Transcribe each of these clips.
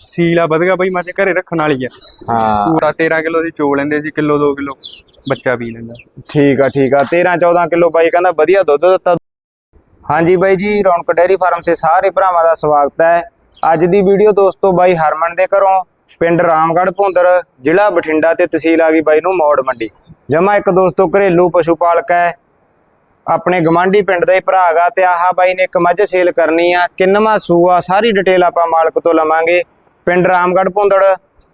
ਸੀਲਾ ਵਧਗਾ ਬਈ ਮੱਝ ਘਰੇ ਰੱਖਣ ਵਾਲੀ ਆ। ਹਾਂ। ਪੂਰਾ 13 ਕਿਲੋ ਦੀ ਚੋ ਲੈਂਦੇ ਸੀ ਕਿਲੋ 2 ਕਿਲੋ ਬੱਚਾ ਪੀ ਲੈਂਦਾ। ਠੀਕ ਆ ਠੀਕ ਆ। 13 14 ਕਿਲੋ ਬਾਈ ਕਹਿੰਦਾ ਵਧੀਆ ਦੁੱਧ ਦਿੱਤਾ। ਹਾਂਜੀ ਬਾਈ ਜੀ ਰੌਣਕ ਡੈਰੀ ਫਾਰਮ ਤੇ ਸਾਰੇ ਭਰਾਵਾਂ ਦਾ ਸਵਾਗਤ ਹੈ। ਅੱਜ ਦੀ ਵੀਡੀਓ ਦੋਸਤੋ ਬਾਈ ਹਰਮਨ ਦੇ ਘਰੋਂ ਪਿੰਡ ਰਾਮਗੜ੍ਹ ਭੁੰਦਰ ਜ਼ਿਲ੍ਹਾ ਬਠਿੰਡਾ ਤੇ ਤਹਿਸੀਲ ਆ ਗਈ ਬਾਈ ਨੂੰ ਮੌੜ ਮੰਡੀ। ਜਮਾ ਇੱਕ ਦੋਸਤੋ ਘਰੇਲੂ ਪਸ਼ੂ ਪਾਲਕ ਹੈ। ਆਪਣੇ ਗਵਾਂਢੀ ਪਿੰਡ ਦਾ ਹੀ ਭਰਾ ਹੈਗਾ ਤੇ ਆਹ ਬਾਈ ਨੇ ਇੱਕ ਮੱਝ ਸੇਲ ਕਰਨੀ ਆ। ਕਿੰਨਵਾਂ ਸੂਆ ਸਾਰੀ ਡਿਟੇਲ ਆਪਾਂ ਮਾਲਕ ਤੋਂ ਲਵਾਂਗੇ। ਪਿੰਡ ਰਾਮਗੜ੍ਹ ਭੁੰਦੜ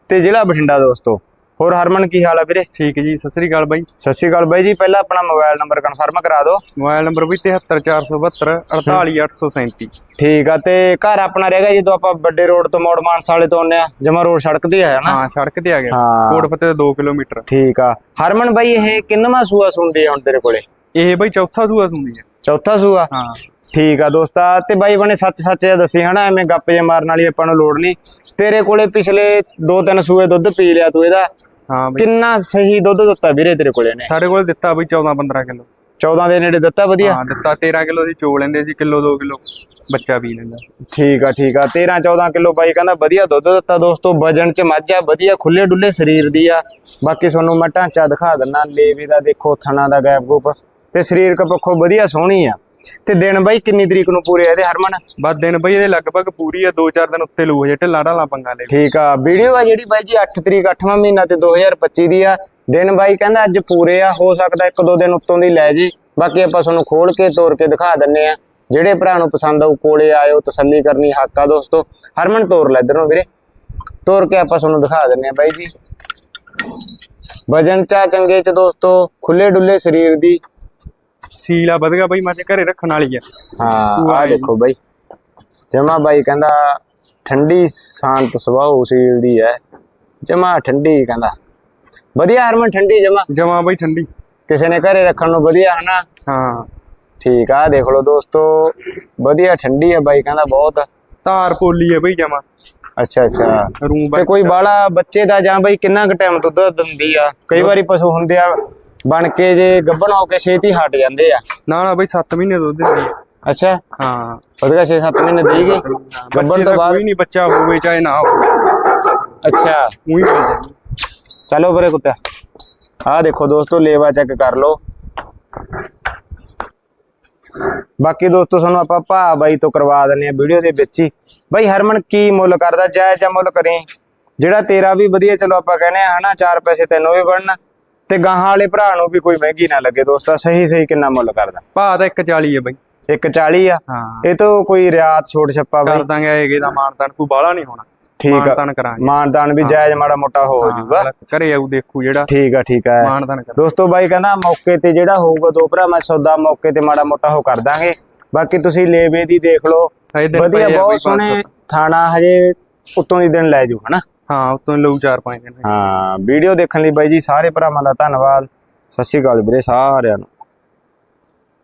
ਤੇ ਜ਼ਿਲ੍ਹਾ ਬਠਿੰਡਾ ਦੋਸਤੋ। ਹੋਰ ਹਰਮਨ ਕੀ ਹਾਲ ਆ ਵੀਰੇ? ਠੀਕ ਜੀ ਸਤਿ ਸ੍ਰੀ ਅਕਾਲ ਬਾਈ। ਸਤਿ ਸ਼੍ਰੀ ਅਕਾਲ ਬਾਈ ਜੀ ਪਹਿਲਾਂ ਆਪਣਾ ਮੋਬਾਈਲ ਨੰਬਰ ਕਨਫਰਮ ਕਰਾ ਦਿਓ। ਮੋਬਾਈਲ ਨੰਬਰ ਵੀ 73472 48837 ਠੀਕ ਆ ਤੇ ਘਰ ਆਪਣਾ ਰਹੇਗਾ ਜਦੋਂ ਆਪਾਂ ਵੱਡੇ ਰੋਡ ਤੋਂ ਮੋੜ ਮਾਨਸਾ ਵਾਲੇ ਤੋਂ ਆਉਂਦੇ ਆ ਜਮਾ ਰੋਡ ਸੜਕ ਤੇ ਹੈ ਨਾ? ਹਾਂ ਸੜਕ ਤੇ ਆ ਗਿਆ। ਕੋਟ ਫਤੇ 2 ਕਿਲੋਮੀਟਰ। ਠੀਕ ਆ। ਹਰਮਨ ਬਾਈ ਇਹ ਕਿੰਨਵਾਂ ਸੂਆ ਸੁਣਦੀ ਆ ਹੁਣ ਤੇਰੇ ਕੋਲੇ? ਇਹ ਬਾਈ ਚੌਥਾ ਸੂਆ ਸੁਣਦੀ ਹੈ ਚੌਥਾ ਸੂਆ? ਹਾਂ। ਠੀਕ ਆ ਦੋਸਤਾ ਤੇ ਬਾਈ ਬਣੇ ਸੱਚ ਸੱਚ ਜਿਹਾ ਦੱਸੀ ਹਨਾ ਐਵੇਂ ਗੱਪ ਜੇ ਮਾਰਨ ਵਾਲੀ ਆਪਾਂ ਨੂੰ ਲੋੜ ਨਹੀਂ। ਤੇਰੇ ਕੋਲੇ ਪਿਛਲੇ 2-3 ਸੂਏ ਦੁੱਧ ਪੀ ਲਿਆ ਤੂੰ ਇਹਦਾ। ਹਾਂ ਬਾਈ। ਕਿੰਨਾ ਸਹੀ ਦੁੱਧ ਦਿੱਤਾ ਵੀਰੇ ਤੇਰੇ ਕੋਲੇ ਨੇ ਸਾਡੇ ਕੋਲ ਦਿੱਤਾ ਬਈ 14 15 ਕਿਲੋ। 14 ਦੇ ਨੇੜੇ ਦਿੱਤਾ ਵਧੀਆ? ਹਾਂ ਦਿੱਤਾ 13 ਕਿਲੋ ਦੀ ਚੋ ਲੈਂਦੇ ਸੀ ਕਿਲੋ 2 ਕਿਲੋ ਬੱਚਾ ਪੀ ਲੈਂਦਾ। ਠੀਕ ਆ ਠੀਕ ਆ 13 14 ਕਿਲੋ ਬਾਈ ਕਹਿੰਦਾ ਵਧੀਆ ਦੁੱਧ ਦਿੱਤਾ ਦੋਸਤੋ ਵਜਨ ਚ ਮੱਝ ਆ ਵਧੀਆ ਖੁੱਲੇ ਡੁੱਲੇ ਸਰੀਰ ਦੀ ਆ। ਬਾਕੀ ਤੁਹਾਨੂੰ ਮੈਂ ਢਾਂਚਾ ਦਿਖਾ ਦਿੰਨਾ ਲੇਵੇ ਦਾ ਦੇਖੋ ਥਣਾ ਦਾ ਗੈਪ ਗੂਪ। ਤੇ ਸਰੀਰਕ ਪੱਖੋਂ ਵਧੀਆ ਸੋਹਣੀ ਆ। ਤੇ ਦਿਨ ਬਾਈ ਕਿੰਨੀ ਤਰੀਕ ਨੂੰ ਪੂਰੇ ਆ ਇਹਦੇ ਹਰਮਨ? ਬਸ ਦਿਨ ਬਈ ਇਹਦੇ ਲਗਭਗ ਪੂਰੀ ਆ 2-4 ਦਿਨ ਉੱਤੇ ਲੂ ਹਜੇ ਢਿੱਲਾ ਢਾਲਾ ਪੰਗਾ ਲੈ ਠੀਕ ਆ ਵੀਡੀਓ ਆ ਜਿਹੜੀ ਬਾਈ ਜੀ 8 ਤਰੀਕ 8ਵਾਂ ਮਹੀਨਾ ਤੇ 2025 ਦੀ ਆ। ਦਿਨ ਬਾਈ ਕਹਿੰਦਾ ਅੱਜ ਪੂਰੇ ਆ ਹੋ ਸਕਦਾ ਇੱਕ ਦੋ ਦਿਨ ਉੱਤੋਂ ਦੀ ਲੈ ਜੀ। ਬਾਕੀ ਆਪਾਂ ਤੁਹਾਨੂੰ ਖੋਲ ਕੇ ਤੋੜ ਕੇ ਦਿਖਾ ਦਿੰਨੇ ਆ। ਜਿਹੜੇ ਭਰਾ ਨੂੰ ਪਸੰਦ ਆਊ ਕੋਲੇ ਆਇਓ ਤਸੱਲੀ ਕਰਨੀ ਹੱਕ ਆ ਦੋਸਤੋ। ਹਰਮਨ ਤੋਰ ਲੈ ਇਧਰੋਂ ਵੀਰੇ। ਤੋਰ ਕੇ ਆਪਾਂ ਤੁਹਾਨੂੰ ਦਿਖਾ ਦਿੰਨੇ ਆ ਬਾਈ ਜੀ। ਵਜਨ ਚਾ ਚੰਗੇ ਚ ਦੋਸਤੋ ਖੁੱਲੇ ਡੁੱਲੇ ਸਰੀਰ ਦੀ। ਸੀਲਾ ਵਧਗਾ ਬਈ ਮੱਝ ਘਰੇ ਰੱਖਣ ਵਾਲੀ ਆ। ਹਾਂ ਆ ਦੇਖੋ ਬਾਈ। ਜਮਾ ਬਾਈ ਕਹਿੰਦਾ ਠੰਡੀ ਸ਼ਾਂਤ ਸੁਭਾਅ ਸੀਲ ਦੀ ਹੈ ਜਮਾ ਠੰਡੀ ਕਹਿੰਦਾ। ਵਧੀਆ ਹਰਮਨ ਠੰਡੀ ਜਮਾ? ਜਮਾ ਬਈ ਠੰਡੀ। ਕਿਸੇ ਨੇ ਘਰੇ ਰੱਖਣ ਨੂੰ ਵਧੀਆ ਹਨਾ? ਹਾਂ। ਠੀਕ ਆ ਦੇਖ ਲਓ ਦੋਸਤੋ। ਵਧੀਆ ਠੰਡੀ ਹੈ ਬਾਈ ਕਹਿੰਦਾ ਬਹੁਤ। ਧਾਰ ਪੋਲੀ ਆ ਬਈ ਜਮਾ। ਅੱਛਾ ਅੱਛਾ। ਤੇ ਕੋਈ ਬਾਲਾ ਬੱਚੇ ਦਾ ਜਾਂ ਬਾਈ ਕਿੰਨਾ ਕੁ ਟਾਈਮ ਦੁੱਧ ਦਿੰਦੀ ਆ? ਕਈ ਵਾਰੀ ਪਸ਼ੂ ਹੁੰਦੇ ਆ ਬਣ ਕੇ ਜੇ ਗੱਭਣ ਹੋ ਕੇ ਛੇਤੀ ਹਟ ਜਾਂਦੇ ਆ। ਨਾ ਨਾ ਬਈ 7 ਮਹੀਨੇ ਦੁੱਧ ਦਿੰਦੀ ਆ ਅੱਛਾ? ਹਾਂ। ਉਹਦੇ 6-7 ਮਹੀਨੇ ਦੇਈਗੇ ਗੱਭਣ ਬੱਚੇ ਤੋਂ ਦਾ ਬਾਅਦ? ਕੋਈ ਨਹੀਂ ਬੱਚਾ ਹੋਵੇ ਚਾਹੇ ਨਾ ਹੋਵੇ। ਅੱਛਾ। ਉਹੀ ਮਿਲ ਜਾਂਦੀ ਚਲੋ ਬਰੇ ਕੁੱਤਿਆ ਆਹ ਦੇਖੋ ਦੋਸਤੋ ਲੇਵਾ ਚੈੱਕ ਕਰ ਲਓ। ਬਾਕੀ ਦੋਸਤੋ ਸਾਨੂੰ ਆਪਾਂ ਭਾ ਬਾਈ ਤੋਂ ਕਰਵਾ ਦਿੰਨੇ ਆ ਵੀਡੀਓ ਦੇ ਵਿੱਚ ਹੀ। ਬਾਈ ਹਰਮਨ ਕੀ ਮੁੱਲ ਕਰਦਾ ਜਾਇਜ਼ ਜਾਂ ਮੁੱਲ ਕਰੀ? ਜਿਹੜਾ ਤੇਰਾ ਵੀ ਵਧੀਆ ਚਲੋ ਆਪਾਂ ਕਹਿੰਦੇ ਆ ਹਨਾ ਚਾਰ ਪੈਸੇ ਤੈਨੂੰ ਵੀ ਬਣਨ। ਤੇ ਗਾਹਾਂ ਵਾਲੇ ਭਰਾ ਨੂੰ ਵੀ ਕੋਈ ਮਹਿੰਗੀ ਨਾ ਲੱਗੇ ਦੋਸਤਾ ਸਹੀ ਸਹੀ ਕਿੰਨਾ ਮੁੱਲ ਕਰਦਾ। ਭਾਅ ਤਾਂ 140 ਹੈ ਬਈ। 140 ਆ? ਹਾਂ। ਇਹ ਤੋਂ ਕੋਈ ਰਿਆਤ ਛੋਟ ਛੱਪਾ ਬਾਈ। ਕਰ ਦਾਂਗੇ ਇਹਦੇ ਦਾ ਮਾਨਤਾਨ ਕੋਈ ਬਾਹਲਾ ਨਹੀਂ ਹੋਣਾ। ਠੀਕ ਆ। ਕਰਾਂਗੇ। ਮਾਨਦਾਨ ਵੀ ਜਾਇਜ਼ ਮਾੜਾ ਮੋਟਾ ਹੋ ਜਾਊਗਾ। ਘਰੇ ਆਊ ਦੇਖੂ ਜਿਹੜਾ ਠੀਕ ਆ ਠੀਕ ਆ। ਮਾਨਤਾਨ ਕਰ ਦੋਸਤੋ ਬਾਈ ਕਹਿੰਦਾ ਮੌਕੇ ਤੇ ਜਿਹੜਾ ਹੋਊਗਾ ਦੋ ਭਰਾ ਮੈਂ ਸੌਦਾ ਮੌਕੇ ਤੇ ਮਾੜਾ ਮੋਟਾ ਹੋ ਕਰ ਦਾਂਗੇ। ਬਾਕੀ ਤੁਸੀਂ ਲੇਵੇ ਦੀ ਦੇਖ ਲਓ। ਵਧੀਆ ਬਹੁਤ ਸੋਹਣੇ। ਥਾਣਾ ਹਜੇ ਉੱਤੋਂ ਦੀ ਦਿਨ ਲੈ ਜੂ ਹਨਾ? ਹਾਂ ਉਤੋਂ ਲਊ 4-5 ਦਿਨ ਹਾਂ, ਵੀਡੀਓ ਦੇਖਣ ਲਈ ਬਾਈ ਜੀ ਸਾਰੇ ਭਰਾਵਾਂ ਦਾ ਧੰਨਵਾਦ। ਸਤਿ ਸ਼੍ਰੀ ਅਕਾਲ ਵੀਰੇ ਸਾਰਿਆਂ ਨੂੰ।